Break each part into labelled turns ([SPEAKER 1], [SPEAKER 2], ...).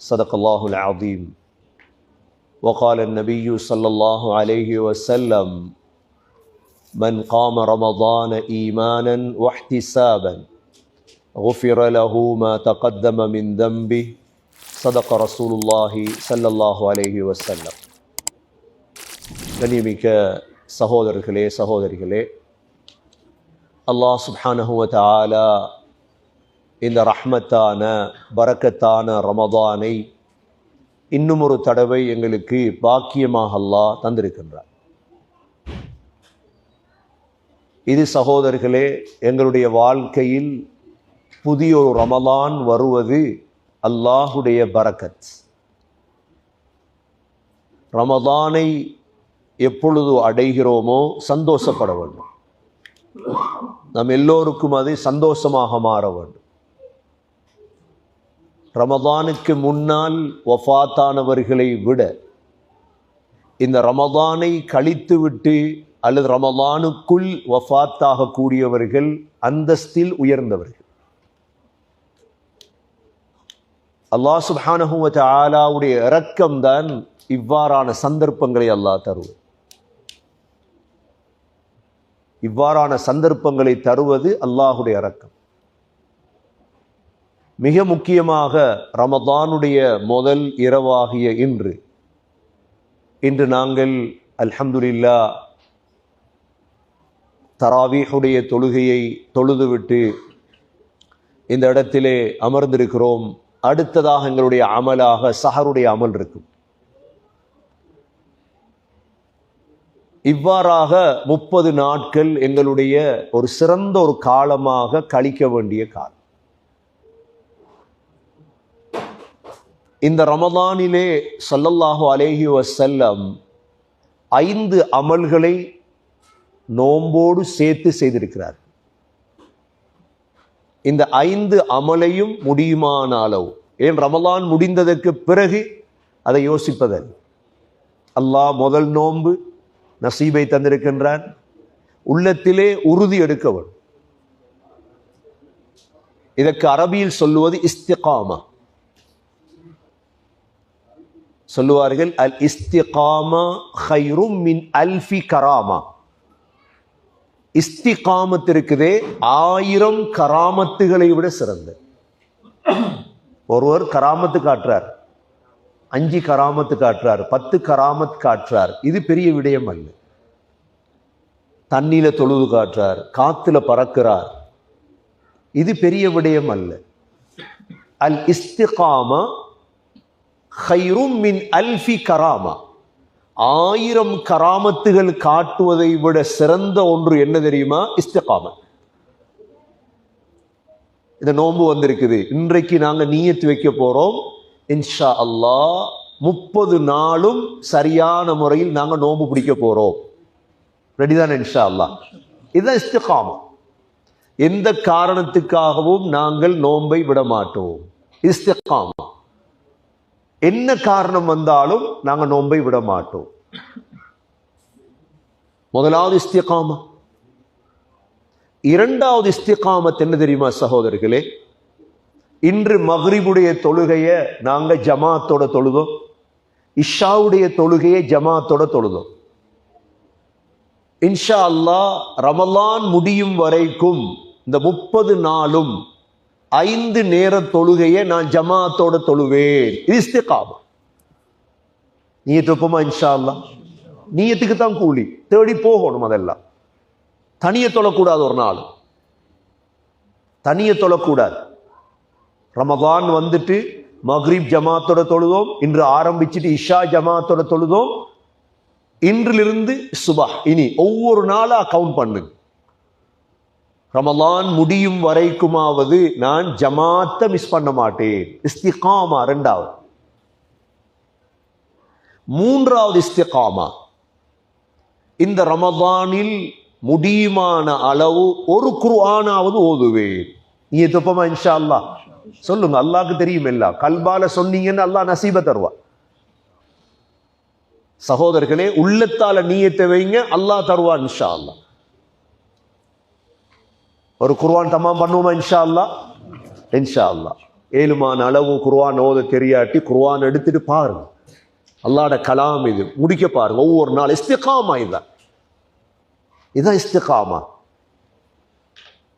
[SPEAKER 1] صدق الله العظيم وقال النبي صلى الله عليه وسلم من قام رمضان ايمانا واحتسابا غفر له ما تقدم من ذنبه صدق رسول الله صلى الله عليه وسلم கண்ணியமிக்க சகோதரர்களே சகோதரிகளே அல்லாஹ் சுப்ஹானஹுவ தஆலா இந்த ரஹ்மத்தான பறக்கத்தான ரமதானை இன்னும் ஒரு தடவை எங்களுக்கு பாக்கியமாக அல்லாஹ் தந்திருக்கின்றார். இது சகோதரர்களே எங்களுடைய வாழ்க்கையில் புதிய ஒரு ரமலான் வருவது அல்லாஹுடைய பரக்கத். ரமதானை எப்பொழுது அடைகிறோமோ சந்தோஷப்பட வேண்டும். நம் எல்லோருக்கும் அது சந்தோஷமாக மாற வேண்டும். ரமதானுக்கு முன்னால் வஃபாத்தானவர்களை விட இந்த ரமதானை கழித்துவிட்டு அல்லது ரமதானுக்குள் வஃபாத்தாக கூடியவர்கள் அந்தஸ்தில் உயர்ந்தவர்கள். அல்லாஹ் சுப்ஹானஹு ஆலாவுடைய இரக்கம்தான் இவ்வாறான சந்தர்ப்பங்களை அல்லாஹ் தருவது இவ்வாறான சந்தர்ப்பங்களை தருவது அல்லாஹுடைய இரக்கம். மிக முக்கியமாக ரமதானுடைய முதல் இரவாகிய இன்று. இன்று நாங்கள் அல்ஹம்துலில்லா தராவீஹுடைய தொழுகையை தொழுதுவிட்டு இந்த இடத்திலே அமர்ந்திருக்கிறோம். அடுத்ததாக எங்களுடைய அமலாக சஹருடைய அமல் இருக்கும். இவ்வாறாக முப்பது நாட்கள் எங்களுடைய ஒரு சிறந்த ஒரு காலமாக கழிக்க வேண்டிய காலம். இந்த ரமதானிலே சல்லல்லாஹு அலேஹி வசல்லம் ஐந்து அமல்களை நோம்போடு சேர்த்து செய்திருக்கிறார். இந்த ஐந்து அமலையும் முடியுமான அளவு ஏன் ரமலான் முடிந்ததற்கு பிறகு அதை யோசிப்பதன் அல்லாஹ் முதல் நோன்பு நசீபை தந்திருக்கின்றான் உள்ளத்திலே உறுதி எடுக்கவன் இதற்கு அரபியில் சொல்லுவது இஸ்திகாமா. சொல்லுவார்கள் அல் இஸ்திகாமா ஹைரும் மின் அல்ஃபி கராமா. இஸ்திகாமத் இருக்குதே ஆயிரம் கராமத்துகளை விட சிறந்த. ஒருவர் கராமத்து காட்டுறார் அஞ்சு கராமத்து காட்டுறார் பத்து கராமத் காட்டுறார். இது பெரிய விடயம் அல்ல. தண்ணியில தொழுது காட்டுறார் காத்துல பறக்கிறார். இது பெரிய விடயம் அல்ல. அல் இஸ்திகாமா ஹைரும் மின் அல்ஃபி கராமா ஆயிரம் கராமத்துகள் காட்டுவதை விட சிறந்த ஒன்று என்ன தெரியுமா இஸ்தகாம இந்த நோன்பு வந்திருக்குது இன்றைக்கு நாங்கள் நீயத்து வைக்க போறோம் இன்ஷா அல்லாஹ் முப்பது நாளும் சரியான முறையில் நாங்கள் நோன்பு பிடிக்க போறோம் ரெடிதான் இன்ஷா அல்லாஹ் இதுதான் இஸ்திகாமா எந்த காரணத்துக்காகவும் நாங்கள் நோன்பை விட மாட்டோம் இஸ்திகாமா என்ன காரணம் வந்தாலும் நாங்கள் நோன்பை விட மாட்டோம். முதலாவது இஸ்திகாமா. இரண்டாவது இஸ்திகாமத் என்ன தெரியுமா சகோதரர்களே? இன்று மஹ்ரிபுடைய தொழுகைய நாங்க ஜமாத்தோட தொழுதோம். இஷாவுடைய தொழுகையை ஜமாத்தோட தொழுதோம். இன்ஷா அல்லாஹ் ரமலான் முடியும் வரைக்கும் இந்த முப்பது நாளும் ஐந்து நேர தொழுகையை நான் ஜமாத்தோட தொழுவேன். இது இஸ்திகாமா. நீயத்து ஒப்பமா இன்ஷா அல்லா நீயத்துக்கு தான் கூலி. தேடி போகணும் அதெல்லாம். தனியை தொழக்கூடாது ஒரு நாள். தனியை தொழக்கூடாது. ரமதான் வந்துட்டு மக்ரீப் ஜமாத்தோட தொழுதோம் இன்று ஆரம்பிச்சுட்டு இஷா ஜமாத்தோட தொழுதோம். இன்றிலிருந்து சுபா இனி ஒவ்வொரு நாளாக கவுண்ட் பண்ணுங்க. ரமலான் முடியும் வரைக்குமாவது நான் ஜமாத்த மிஸ் பண்ண மாட்டேன். இஸ்திகாமா ரெண்டாவது. மூன்றாவது இஸ்திகாமா. இந்த ரமதானில் முடியுமான அளவு ஒரு குருவானாவது ஓதுவேன். நீ தொப்பமா இன்ஷா அல்லாஹ் சொல்லுங்க அல்லாக்கு தெரியும் எல்லாம் கல்பால சொன்னீங்கன்னு அல்லாஹ் நசீப தருவா. சகோதரர்களே உள்ளத்தால நீயத்தை வைங்க அல்லாஹ் தருவா இன்ஷா அல்லாஹ் ஒரு குர்வான் தமாம் பண்ணுவோமா இன்ஷா அல்லாஹ் இன்ஷா அல்லாஹ் ஏழுமான அளவு குர்வான் ஓத தெரியாட்டி குர்வான் எடுத்துட்டு பாருங்க. அல்லாட கலாம் இது. முடிக்க பாருங்க. ஒவ்வொரு நாள் இஸ்திகாமா இதுதான் இதுதான் இஸ்திகாமா.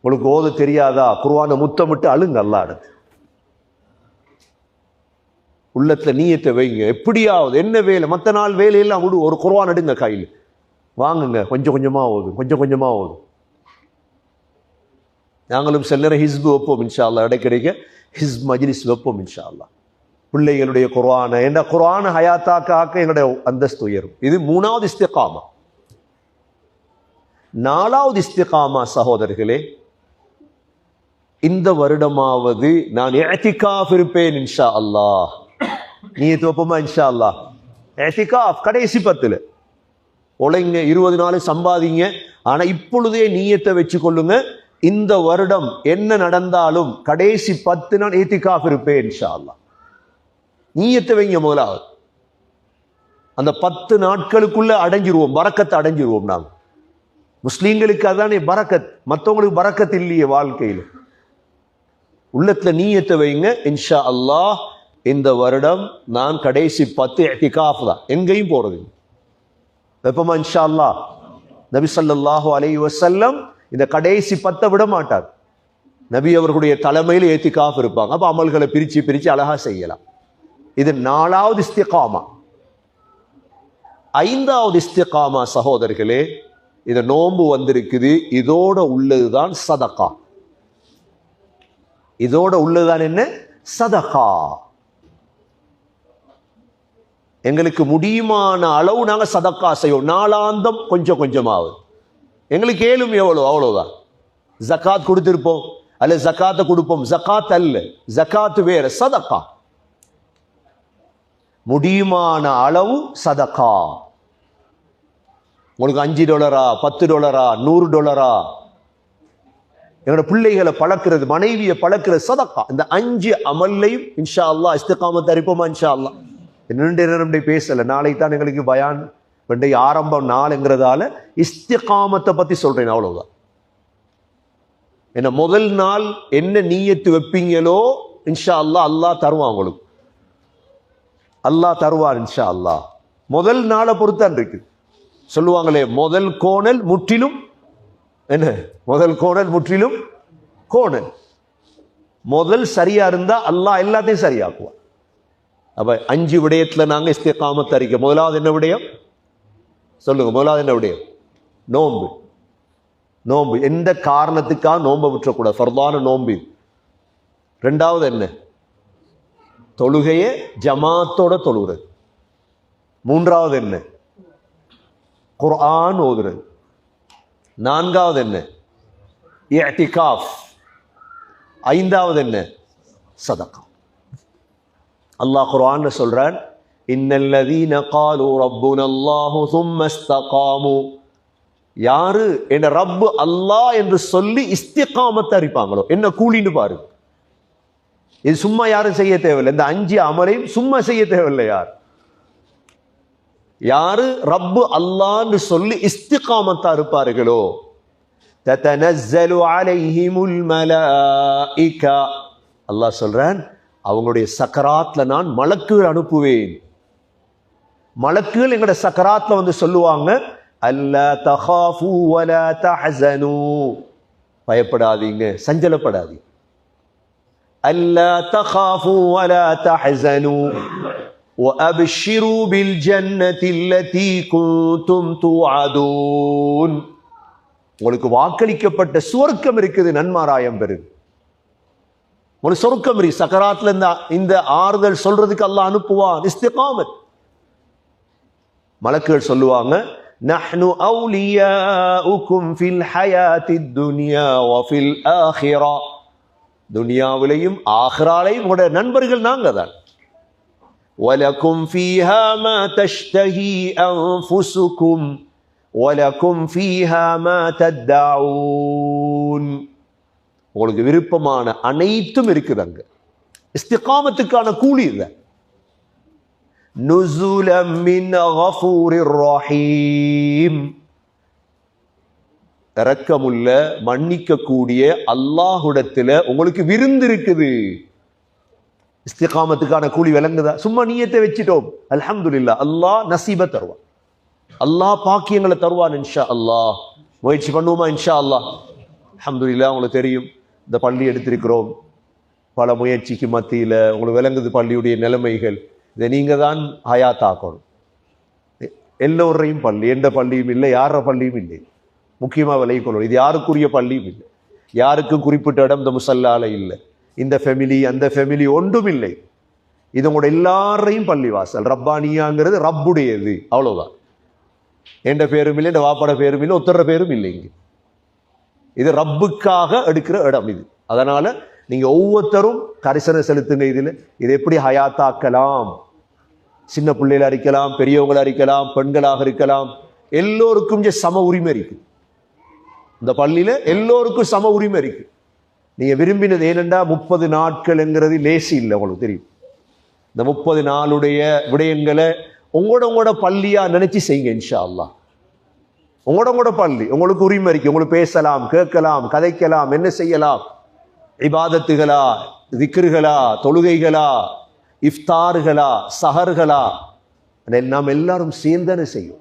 [SPEAKER 1] உங்களுக்கு ஓத தெரியாதா? குர்வானை முத்தமிட்டு அழுங்க அல்லாடது. உள்ளத்தில் நீயத்தை வைங்க. எப்படியாவது என்ன வேலை? மற்ற நாள் வேலையெல்லாம் விடு. ஒரு குர்வான் எடுங்க கையில். வாங்குங்க. கொஞ்சம் கொஞ்சமாக ஓதும் கொஞ்சம் கொஞ்சமாக ஓதும் நாங்களும் சில நேரம் ஹிஸ்பு வைப்போம் இன்ஷா அல்லா இடைக்கிடைக்க ஹிஸ் மஜ்லிஸ் வைப்போம் இன்ஷா அல்லா பிள்ளைகளுடைய குரானை என்ற குர்ஆனை ஹயாத்தாக்க ஆக்க எங்களுடைய அந்தஸ்து உயரும். இது மூணாவது இஸ்திகாமா. நாலாவது இஸ்திகாமா சகோதரர்களே இந்த வருடமாவது நான் எத்திகாஃப் இருப்பேன் இன்ஷா அல்லாஹ் நீ தோப்பமா இன்ஷா அல்லாஹ் எத்திகாஃப் கடைசி பத்தில். உழைங்க இருபது நாள் சம்பாதிங்க ஆனால் இப்பொழுதே நீயத்தை வச்சு கொள்ளுங்க இந்த வருடம் என்ன நடந்தாலும் கடைசி பத்து நாள் ஏத்திகாஃப் இருப்பேன் இன்ஷா அல்லாஹ் நீயத்தை வைங்க முதலாவது. அந்த பத்து நாட்களுக்குள்ள அடைஞ்சிருவோம் பறக்கத்தை அடைஞ்சிருவோம் நாங்க முஸ்லீம்களுக்கு அதானே பறக்கத் மற்றவங்களுக்கு பறக்கத் இல்லையே வாழ்க்கையில். உள்ளத்துல நீயத்தை வைங்க இன்ஷா அல்லாஹ் இந்த வருடம் நான் கடைசி பத்து எத்திகாஃப் தான். எங்கேயும் போறது வெப்பமா இன்ஷா அல்லாஹ் நபி சல்லாஹூ அலைஹி வசல்லம் இந்த கடைசி பத்தை விட மாட்டார். நபி அவர்களுடைய தலைமையில் ஏத்திகாஃப் இருப்பாங்க. அப்போ அமல்களை பிரித்து பிரித்து அழகா செய்யலாம். இது நாலாவது இஸ்திகாமா. ஐந்தாவது இஸ்திகாமா சகோதரர்களே இந்த நோன்பு வந்திருக்குது. இதோட உள்ளதுதான் சதகா இதோட உள்ளதுதான் என்ன? சதகா எங்களுக்கு முடியுமான அளவு நாங்கள் சதக்கா செய்வோம். நாளாந்தம் கொஞ்சம் கொஞ்சமாவது. எங்களுக்கு ஏழும் எவ்வளோ அவ்வளோதான் ஜக்காத் கொடுத்திருப்போம். அல்ல ஜக்காத்தை கொடுப்போம். ஜக்காத் அல்ல. ஜக்காத் வேற. சதக்கா. முடியுமான அளவு சதக்கா. உங்களுக்கு அஞ்சு டாலரா பத்து டாலரா நூறு டாலரா. எங்களோட பிள்ளைகளை பழக்கிறது மனைவியை பழக்கிறது சதக்கா. இந்த அஞ்சு அமல்லையும் இன்ஷா அல்லாஹ் இஸ்திகாமத் அறிப்போமா இன்ஷா அல்லாஹ்? நீண்ட நேரம் பேசலை. நாளைக்கு தான் எங்களுக்கு பயான். வெண்டை ஆரம்பம் நாளுங்கிறதால இஸ்திகாமத்தை பத்தி சொல்கிறேன் அவ்வளவுதான். என்ன முதல் நாள் என்ன நீயத்து வைப்பீங்களோ இன்ஷா அல்லாஹ் அல்லாஹ் தருவான் உங்களுக்கு. அல்லாஹ் தருவான் இன்ஷா அல்லாஹ் முதல் நாளை பொறுத்தான் இருக்கு. சொல்லுவாங்களே முதல் கோணல் முற்றிலும் என்ன முதல் கோணல் முற்றிலும் கோணல். முதல் சரியா இருந்தா அல்லாஹ் எல்லாத்தையும் சரியாக்குவான். அப்ப அஞ்சு விடயத்துல நாங்க இஸ்திகாமத்தை அறிக்கை முதலாவது என்ன விடயம்? சொல்லுங்க முதலாவது என்ன உடைய நோன்பு. நோன்பு. எந்த காரணத்துக்காக நோன்பை விட்டுறக்கூடாது? ஃபர்தான நோன்பு. ரெண்டாவது என்ன? தொழுகையை ஜமாத்தோட தொழுகிறது. மூன்றாவது என்ன? குர்ஆன் ஓதுறது. நான்காவது என்ன? இஅ்திகாஃப். ஐந்தாவது என்ன? சதக்கம் அல்லாஹ் குர்ஆன்ல சொல்றான் இன்னல்லதீன காலு ரப்புன அல்லாஹு சும்ம இஸ்தகாமு யாரு? என்ன ரப்பு அல்லாஹ் என்று சொல்லி இஸ்திகாமத்தை அறிப்பாங்களோ என்ன கூலின்னு பாரு. இது சும்மா யாரும் செய்ய தேவையில்லை. இந்த அஞ்சு அமலையும் சும்மா செய்ய தேவையில்லை யார்? யாரு? ரப்பு அல்லான்னு சொல்லி இஸ்திகாமத்தா இருப்பார்களோ தத்தனஸ்ஸலு அலைஹிமுல் மலாயிகா. அல்லாஹ் சொல்றான் அவங்களுடைய சக்கராத்ல நான் மலக்குகள் அனுப்புவேன். மலக்குகள் எங்கட சக்கராத்ல வந்து சொல்லுவாங்க அல்லா தஹாஃபு வலா தஹஸனு பயப்படாதீங்க சஞ்சலப்படாதீங்க அல்லா தஹாஃபு வலா தஹஸனு وأبشروا بالجنة التي كنتم توعدون உங்களுக்கு வாக்களிக்கப்பட்ட சுவர்க்கம் இருக்குது நன்மாராயம் பெரு ஒரு சொர்க்கம் இருக்கு சக்கராத்துல இந்த இந்த ஆறுதல் சொல்றதுக்கு அல்லாஹ் அனுப்புவான் இஸ்திகாமத் மலக்குகள் சொல்லுவாங்க நஹ்னு அவுலியாஉக்கும் ஃபில் ஹயாத்தித் துன்யா வ ஃபில் ஆஹிரா துனியாவிலையும் ஆஹிராலையும் உங்களுடைய நண்பர்கள் நாங்க தான் ولكم فيها ما تشتهي أنفسكم ولكم فيها ما تدعون உங்களுக்கு விருப்பமான அனைத்தும் இருக்குது அங்க இஸ்திகாமத்துக்கான கூலி இல்லை நுசுலம் மின் கஃபூரிர் ரஹீம் இரக்கமுள்ள மன்னிக்க கூடிய அல்லாஹுடத்துல உங்களுக்கு விருந்து இருக்குது. இஸ்திகாமத்துக்கான கூலி விளங்குதா? சும்மா நீயத்தை வச்சுட்டோம். இல்லா அல்லாஹ் நசீப தருவான். அல்லாஹ் பாக்கியங்களை தருவான் இன்ஷா அல்லாஹ் முயற்சி பண்ணுவோமா இன்ஷா அல்லாஹ் அல்ஹம்துலில்லாஹ் உங்களுக்கு தெரியும். இந்த பள்ளி எடுத்திருக்கிறோம். பல முயற்சிக்கு மத்தியில் உங்களுக்கு விளங்குது பள்ளியுடைய நிலைமைகள். இதை நீங்கள் தான் ஹயாத்தாக்கணும். எல்லோரையும் பள்ளி எந்த பள்ளியும் இல்லை யார பள்ளியும் இல்லை. முக்கியமாக விலை கொள்ளணும் இது யாருக்குரிய பள்ளியும் இல்லை. யாருக்கும் குறிப்பிட்ட இடம் இந்த முசல்லால இல்லை. இந்த ஃபெமிலி அந்த ஃபெமிலி ஒன்றும் இல்லை. இது உங்களோட எல்லாரையும் பள்ளிவாசல். ரப்பானியாங்கிறது ரப்புடையது. அவ்வளோதான் என்ற பேரும் இல்லை என்ற வாப்பட பேரும் இல்லை ஒத்தர பேரும் இல்லை இங்கே. இது ரப்புக்காக எடுக்கிற இடம் இது. அதனால் நீங்கள் ஒவ்வொருத்தரும் கரிசனை செலுத்துங்க இதில். இது எப்படி ஹயாத்தாக்கலாம்? சின்ன பிள்ளைகளாக இருக்கலாம் பெரியவங்களாக இருக்கலாம் பெண்களாக இருக்கலாம் எல்லோருக்கும் சம உரிமை இருக்கு. இந்த பள்ளியில எல்லோருக்கும் சம உரிமை இருக்கு. நீங்கள் விரும்பினது ஏனெண்டா முப்பது நாட்கள்ங்கிறது லேசி இல்லை உங்களுக்கு தெரியும். இந்த முப்பது நாளுடைய விடயங்களை உங்களோட உங்களோட பள்ளியாக நினச்சி செய்யுங்க இன்ஷா அல்லா உங்களோட உங்களோட பள்ளி உங்களுக்கு உரிமை இருக்கு. உங்களுக்கு பேசலாம் கேட்கலாம் கதைக்கலாம் என்ன செய்யலாம்? இபாதத்துகளா திக்ருகளா தொழுகைகளா இஃப்தார்களா சஹர்களா? அதை நாம் எல்லாரும் சேர்ந்தன செய்யும்.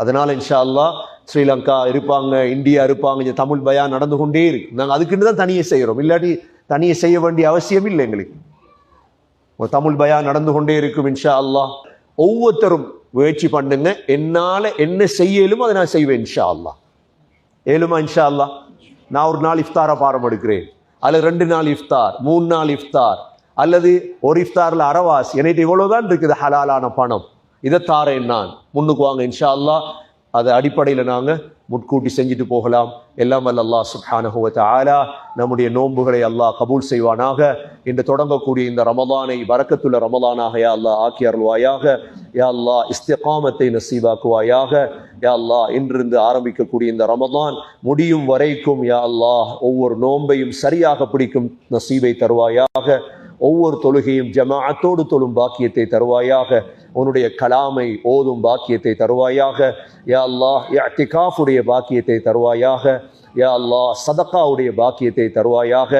[SPEAKER 1] அதனால் இன்ஷா அல்லா ஸ்ரீலங்கா இருப்பாங்க இந்தியா இருப்பாங்க இந்த தமிழ் பயா நடந்து கொண்டே இருக்கு. நாங்கள் அதுக்குன்னு தான் தனியை செய்கிறோம் இல்லாட்டி தனியை செய்ய வேண்டிய அவசியம் இல்லை எங்களுக்கு. ஒரு தமிழ் பயா நடந்து கொண்டே இருக்கும் இன்ஷா அல்லா ஒவ்வொருத்தரும் முயற்சி பண்ணுங்க. என்னால் என்ன செய்யலுமோ அதை நான் செய்வேன் இன்ஷா அல்லா ஏழுமா இன்ஷா அல்லா நான் ஒரு நாள் இஃப்தாரை பாரம் எடுக்கிறேன். அதில் ரெண்டு நாள் இஃப்தார் மூணு நாள் இஃப்தார். அல்லது ஒரு இஃப்தாரில் அரவாஸ் என்கிட்ட இவ்வளோதான் இருக்குது ஹலாலான பணம். இதை தாரேன் நான். முன்னுக்கு வாங்க இன்ஷா அல்லாஹ் அதை அடிப்படையில் நாங்கள் முட்கூட்டி செஞ்சுட்டு போகலாம். எல்லாம் வல்ல அல்லாஹ் சுப்ஹானஹு ஆலா நம்முடைய நோன்புகளை அல்லாஹ் கபூல் செய்வானாக. இன்று தொடங்கக்கூடிய இந்த ரமதானை வரக்கத்துள்ள ரமதானாக யா அல்லா ஆக்கி அருள்வாயாக. யா அல்லாஹ் இஸ்திகாமத்தை நசீபாக்குவாயாக யா அல்லாஹ் இன்றிருந்து ஆரம்பிக்கக்கூடிய இந்த ரமதான் முடியும் வரைக்கும் யா அல்லாஹ் ஒவ்வொரு நோன்பையும் சரியாக பிடிக்கும் நசீவை தருவாயாக. ஒவ்வொரு தொழுகையும் ஜமாஅத்தோடு தொழும் பாக்கியத்தை தருவாயாக. உன்னுடைய கலாமை ஓதும் பாக்கியத்தை தருவாயாக. யா அல்லாஹ் இஅ்திகாஃபுடைய பாக்கியத்தை தருவாயாக. யா அல்லாஹ் சதக்காவுடைய பாக்கியத்தை தருவாயாக.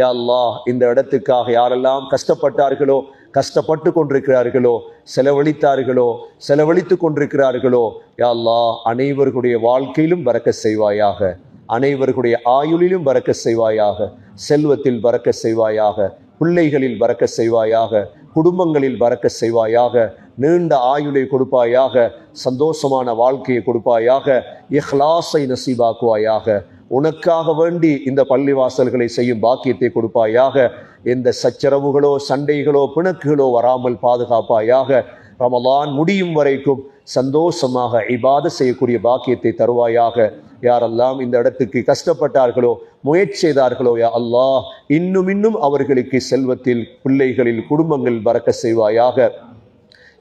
[SPEAKER 1] யா அல்லாஹ் இந்த இடத்துக்காக யாரெல்லாம் கஷ்டப்பட்டார்களோ கஷ்டப்பட்டு கொண்டிருக்கிறார்களோ செலவழித்தார்களோ செலவழித்து கொண்டிருக்கிறார்களோ யா அல்லாஹ் அனைவர்களுடைய வாழ்க்கையிலும் பறக்க செய்வாயாக. அனைவர்களுடைய ஆயுளிலும் பறக்க செய்வாயாக. செல்வத்தில் பறக்க செய்வாயாக. பிள்ளைகளில் பறக்க செய்வாயாக குடும்பங்களில் பறக்க செய்வாயாக நீண்ட ஆயுளை கொடுப்பாயாக சந்தோஷமான வாழ்க்கையை கொடுப்பாயாக இஹ்லாஸை நசீபாக்குவாயாக உனக்காக வேண்டி இந்த பள்ளிவாசல்களை செய்யும் பாக்கியத்தை கொடுப்பாயாக எந்த சச்சரவுகளோ சண்டைகளோ பிணக்குகளோ வராமல் பாதுகாப்பாயாக ரமலான் முடியும் வரைக்கும் சந்தோஷமாக இபாத செய்யக்கூடிய பாக்கியத்தை தருவாயாக யாரெல்லாம் இந்த இடத்துக்கு கஷ்டப்பட்டார்களோ முயற்சி செய்தார்களோ யா அல்லாஹ் இன்னும் இன்னும் அவர்களுக்கு செல்வத்தில் பிள்ளைகளில் குடும்பங்கள் பறக்க செய்வாயாக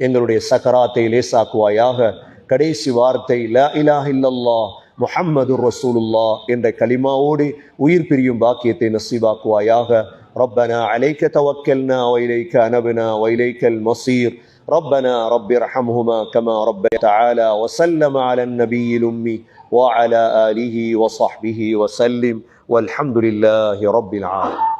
[SPEAKER 1] எங்களுடைய சக்கராத்தை லேசாக்குவாயாக கடைசி வார்த்தை லா இலாஹ இல்லல்லாஹ் முஹம்மது ரசூலுல்லா என்ற கலிமாவோடு உயிர் பிரியும் பாக்கியத்தை நசீபாக்குவாயாக ربنا عليك توكلنا وإليك أنبنا وإليك المصير ربنا رب ارحمهما كما رب تعالى وسلم على النبي الأمي وعلى آله وصحبه وسلم والحمد لله رب العالمين.